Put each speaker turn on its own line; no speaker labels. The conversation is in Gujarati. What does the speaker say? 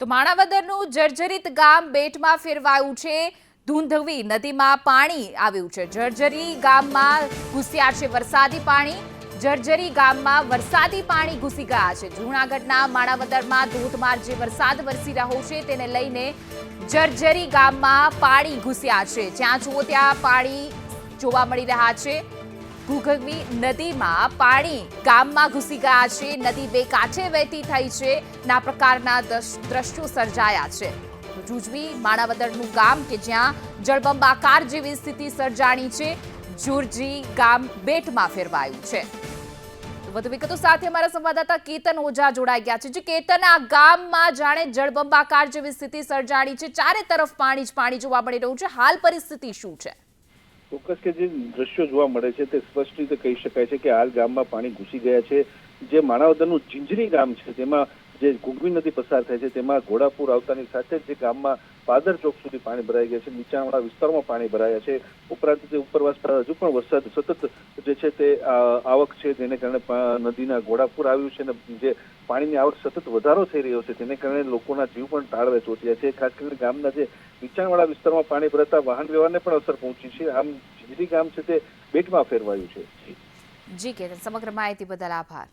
તો માણાવદરનું જર્જરિત ગામ બેટમાં ફેરવાયું છે. ધૂંધવી નદીમાં પાણી આવ્યું છે. જર્જરી ગામમાં ઘૂસ્યા છે વરસાદી પાણી. જર્જરી ગામમાં વરસાદી પાણી ઘૂસી ગયા છે. જૂનાગઢના માણાવદરમાં ધોધમાર જે વરસાદ વરસી રહ્યો છે તેને લઈને જર્જરી ગામમાં પાણી ઘૂસ્યા છે. જ્યાં જુઓ ત્યાં પાણી જોવા મળી રહ્યા છે. ઘુઘવી નદીમાં પાણી ગામમાં ઘૂસી ગયા છે. નદી બે કાંઠે વહેતી થઈ છે. ના પ્રકારના દ્રશ્યો સર્જાયા છે. જુજવી, માણાવદરનું ગામ કે જ્યાં જળબંબાકાર જેવી સ્થિતિ સર્જાણી છે, જુરજી ગામ બેટમાં ફેરવાયું છે. વધુ વિગતો સાથે અમારા સંવાદદાતા કેતન ઓઝા જોડાઈ ગયા છે. જે કેતન, આ ગામમાં જાણે જળબંબાકાર જેવી સ્થિતિ સર્જાણી છે. ચારે તરફ પાણી જ પાણી જોવા મળી રહ્યું છે. હાલ પરિસ્થિતિ શું છે?
ચોક્કસ કે જે દ્રશ્યો જોવા મળે છે તે સ્પષ્ટ રીતે કહી શકાય છે કે હાલ ગામમાં પાણી ઘૂસી ગયા છે. જે માણાવદરનું ઝીંઝરી ગામ છે તેમાં જે ગુગવી નદી પસાર થાય છે, તેમાં ઘોડાપુર આવતાની સાથે જ જે ગામમાં પાદર ચોક સુધી પાણી ભરાઈ ગયા છે. નીચાણવાળા વિસ્તારોમાં પાણી ભરાયા છે. ઉપરાંત જે ઉપરવાસ હજુ પણ વરસાદ સતત જે છે તે આવક છે તેને કારણે નદીના ઘોડાપુર આવ્યું છે અને જે પાણીની આવક સતત વધારો થઈ રહ્યો છે, તેને કારણે લોકોના જીવ પણ તાળવે ચોટ્યા છે. ખાસ કરીને ગામના જે નીચાણવાળા વિસ્તારમાં પાણી ભરાતા વાહન વ્યવહારને પણ અસર પહોંચી છે. આમ જીરી ગામ છે તે બેટમાં ફેરવાયું છે.
જી કે સમગ્ર માહિતી બદલ આભાર.